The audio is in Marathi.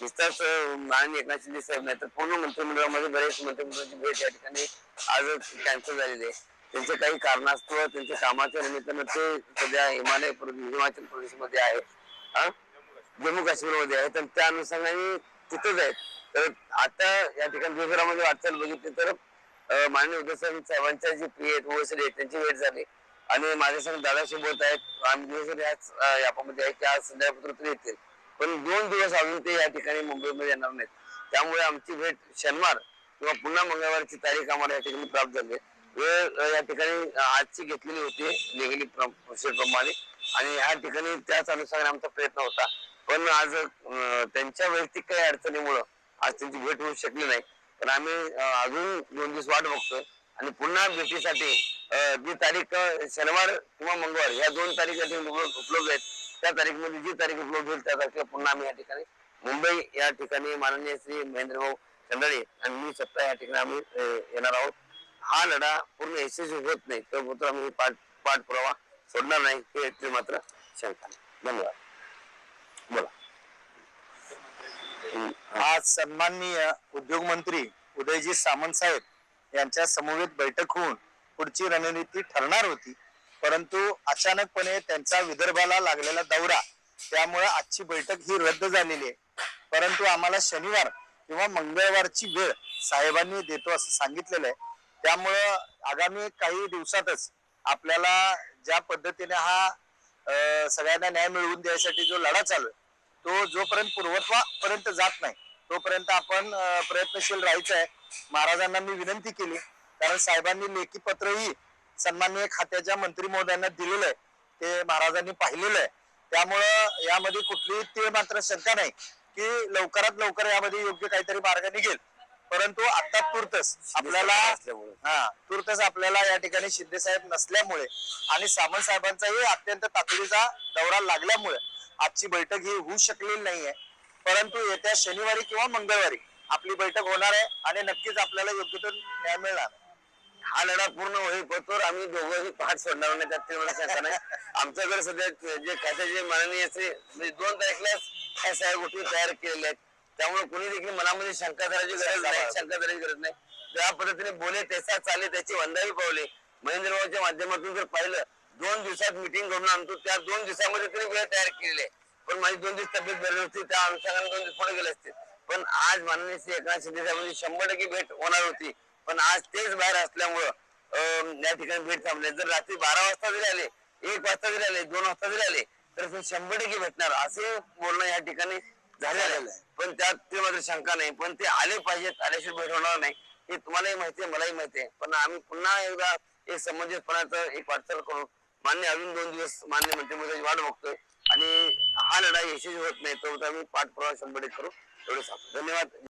नुसताच मान एकनाथ शिंदे साहेब नाही तर पूर्ण मंत्रिमंडळामध्ये बरेच मंत्रिमंडळाची भेट या ठिकाणी आज कॅन्सल झालेली आहे. त्यांचे काही कारणास्तव त्यांच्या कामाच्या निमित्तानं ते सध्या हिमालय प्रदेश हिमाचल प्रदेशमध्ये आहे. जम्मू जम्मू काश्मीरमध्ये आहे. तर त्या अनुषंगाने तिथेच आहेत. तर आता या ठिकाणी देशभरामध्ये वाटचाल बघितली तर माननीय उद्धव साहेब- साहेबांच्या जी पी आहेत ओएसडी आहेत त्यांची भेट झाली. आणि माझ्या संग दादा सोबत आहेत. आम्ही दिवसभर याच यापामध्ये आहे की आज संध्याकाळपर्यंत येतील. पण दोन दिवस अजून ते या ठिकाणी मुंबईमध्ये येणार नाहीत. त्यामुळे आमची भेट शनिवार किंवा पुन्हा मंगळवारची तारीख आम्हाला या ठिकाणी प्राप्त झाली वेळ या ठिकाणी आजची घेतलेली होती लिगली प्रोसिजर प्रमाणे आणि ह्या ठिकाणी त्याच अनुसार आमचा प्रयत्न होता. पण आज त्यांच्या वैयक्तिक काही अडचणीमुळं आज त्यांची भेट होऊ शकली नाही. पण आम्ही अजून दोन दिवस वाट बघतोय. आणि पुन्हा भेटीसाठी जी तारीख शनिवार किंवा मंगळवार या दोन तारीख उपलब्ध आहेत. त्या तारीखमध्ये जी तारीख उपलब्ध होईल त्या तारखेला पुन्हा आम्ही या ठिकाणी मुंबई या ठिकाणी माननीय श्री महेंद्र भाऊ चंदळे आणि मी सत्ता या ठिकाणी आम्ही येणार आहोत. हा लढा पूर्ण यशस्वी होत नाही तर मात्र आम्ही पाठ पाठपुरावा सोडणार नाही हे मात्र शंका नाही. धन्यवाद. बोला. आज सन्माननीय उद्योग मंत्री उदयजी सामंत साहेब यांच्या समवेत बैठक होऊन पुढची रणनीती ठरणार होती. परंतु अचानकपणे त्यांचा विदर्भाला लागलेला दौरा त्यामुळे आजची बैठक ही रद्द झालेली आहे. परंतु आम्हाला शनिवार किंवा मंगळवारची वेळ साहेबांनी देतो असं सांगितलेलं आहे. त्यामुळं आगामी काही दिवसातच आपल्याला ज्या पद्धतीने हा सगळ्यांना न्याय मिळवून द्यायसाठी जो लढा चालू आहे तो जोपर्यंत पूर्वत्वापर्यंत जात नाही तोपर्यंत आपण प्रयत्नशील राहायचं आहे. महाराजांना मी विनंती केली कारण साहेबांनी लेखी पत्रही सन्माननीय खात्याच्या मंत्री महोदयांना दिलेलं आहे. ते महाराजांनी पाहिलेलं आहे. त्यामुळं यामध्ये कुठलीही ते मात्र शंका नाही की लवकरात लवकर यामध्ये योग्य काहीतरी मार्ग निघेल. परंतु आता तुर्तच आपल्याला असल्यामुळे हा तुर्तच आपल्याला या ठिकाणी शिंदे साहेब नसल्यामुळे आणि सामंत साहेबांचाही अत्यंत तातडीचा दौरा लागल्यामुळे आजची बैठक ही होऊ शकलेली नाहीये. परंतु येत्या शनिवारी किंवा मंगळवारी आपली बैठक होणार आहे आणि नक्कीच आपल्याला योग्य तो न्याय मिळणार हा लढा पूर्ण होईपर्यंत आम्ही दोघंही पाठ सोडणार नाही त्यात मला शंका नाही. आमच्याकडे सध्या जे खात्याचे माननीय असे दोन तारखेला ह्या सगळ्या गोष्टी तयार केलेल्या आहेत. त्यामुळे कोणी देखील मनामध्ये शंका करायची गरज नाही शंका करायची गरज नाही. ज्या पद्धतीने बोले त्याचा चाले त्याची वंदावी पावले. महेंद्रभाऊच्या माध्यमातून जर पाहिलं दोन दिवसात मिटिंग करून आणतो त्या दोन दिवसामध्ये त्यांनी वेळ तयार केलेली आहे. पण माझी दोन दिवस तब्येत बरी नव्हती त्या अनुषंगाने दोन दिवस पुढे गेले असते. पण आज माननीय श्री एकनाथ शिंदे साहेबांची शंभर टक्के भेट होणार होती. पण आज तेच बाहेर असल्यामुळं या ठिकाणी भेट थांबले. जर रात्री बारा वाजता जरी आले एक वाजता जरी आले दोन वाजता जरी आले तर ते शंभर टक्के भेटणार. असे बोलणं या ठिकाणी झालेलं आहे. पण त्यात ते मात्र शंका नाही. पण ते आले पाहिजेत आल्याशिवाय भेट होणार नाही. हे तुम्हालाही माहिती आहे मलाही माहिती आहे. पण आम्ही पुन्हा एकदा एक समंजसपणाचं एक वाटचाल करून मान्य अजून दोन दिवस मान्य मंत्रिमंडळाची वाट बघतोय. आणि हा लढा यशस्वी होत नाही तो आम्ही पाठपुरावा शंभर करू. एवढं सांगतो. धन्यवाद.